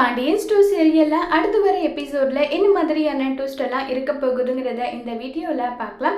பாண்டியன் ஸ்டோ சீரியலில் அடுத்து வர எபிசோடில் என்ன மாதிரியான ட்விஸ்ட் எல்லாம் இருக்க போகுதுங்கிறத இந்த வீடியோவில் பார்க்கலாம்.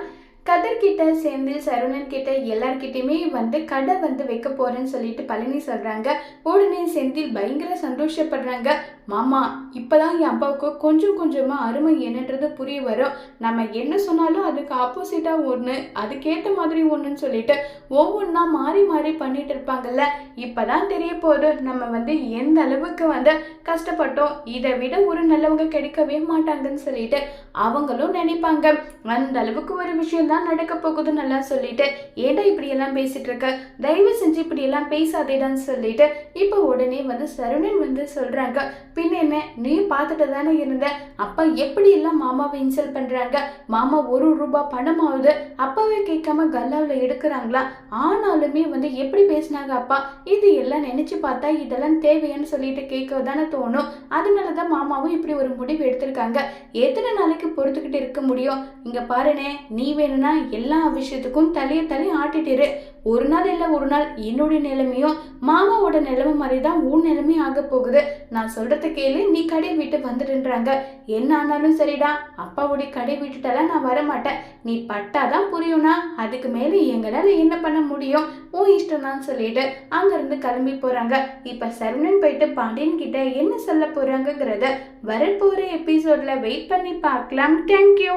கதர்கிட்ட சேர்ந்து சரவணன் கிட்ட எல்லார்கிட்டயுமே வந்து கடை வந்து வைக்க போறேன்னு சொல்லிட்டு பழனி சொல்றாங்க. உடனே செந்தில் பயங்கர சந்தோஷப்படுறாங்க. மாமா இப்போதான் என் அப்பாவுக்கு கொஞ்சம் கொஞ்சமாக அருமை என்னன்றது புரிய வரும். நம்ம என்ன சொன்னாலும் அதுக்கு ஆப்போசிட்டாக ஒன்று அதுக்கேற்ற மாதிரி ஒன்றுன்னு சொல்லிட்டு ஒவ்வொன்றா மாறி மாறி பண்ணிட்டு இருப்பாங்கல்ல. இப்பதான் தெரிய போகுது நம்ம வந்து எந்த அளவுக்கு வந்து கஷ்டப்பட்டோம் இதை விட ஒரு நல்லவங்க கிடைக்கவே மாட்டாங்கன்னு சொல்லிட்டு அவங்களும் நினைப்பாங்க. அந்த அளவுக்கு ஒரு விஷயம் தான் நடக்க போகுது நல்லா சொல்லிட்டு ஏடா இப்படியெல்லாம் பேசிட்டு இருக்க? தயவு செஞ்சு இப்படியெல்லாம் பேசாதேடான்னு சொல்லிட்டு இப்போ உடனே வந்து சரவணன் வந்து சொல்கிறாங்க பின் என்ன? நீ பார்த்துட்டு தானே இருந்த. அப்பா எப்படி எல்லாம் மாமாவை இன்சல்ட் பண்றாங்க? மாமா ஒரு ரூபாய் பணமாவது அப்பாவே கேட்காம கல்லாவில் எடுக்கிறாங்களா? ஆனாலுமே வந்து எப்படி பேசினாங்க அப்பா? இது எல்லாம் நினைச்சு பார்த்தா இதெல்லாம் தேவையான்னு சொல்லிட்டு கேட்க தானே தோணும். அதனால தான் மாமாவும் இப்படி ஒரு முடிவு எடுத்திருக்காங்க. எத்தனை நாளைக்கு பொறுத்துக்கிட்டு இருக்க முடியும்? இங்க பாருனே நீ வேணும்னா எல்லா விஷயத்துக்கும் தலையை தலை ஆட்டிட்டுரு ஒரு நாள் இல்லை ஒரு நாள் என்னுடைய நிலைமையும் மாமாவோட நிலைமை மாதிரி தான் உன் நிலைமையும் ஆக போகுது. நான் சொல்றத கேளு நீ கடை விட்டு வந்துடுன்றாங்க. என்ன ஆனாலும் சரிடா அப்பாவுடைய கடை விட்டுட்டெல்லாம் நான் வர மாட்டேன் நீ பட்டாதான் புரியும்னா அதுக்கு மேலே எங்களால் என்ன பண்ண முடியும்? உன் இஷ்டம் தான் சொல்லிட்டு அங்கிருந்து கிளம்பி போறாங்க. இப்ப சரவணன் போயிட்டு பாண்டியன் கிட்ட என்ன சொல்ல போறாங்கங்கிறத வரப்போற எபிசோட்ல வெயிட் பண்ணி பார்க்கலாம். தேங்க்யூ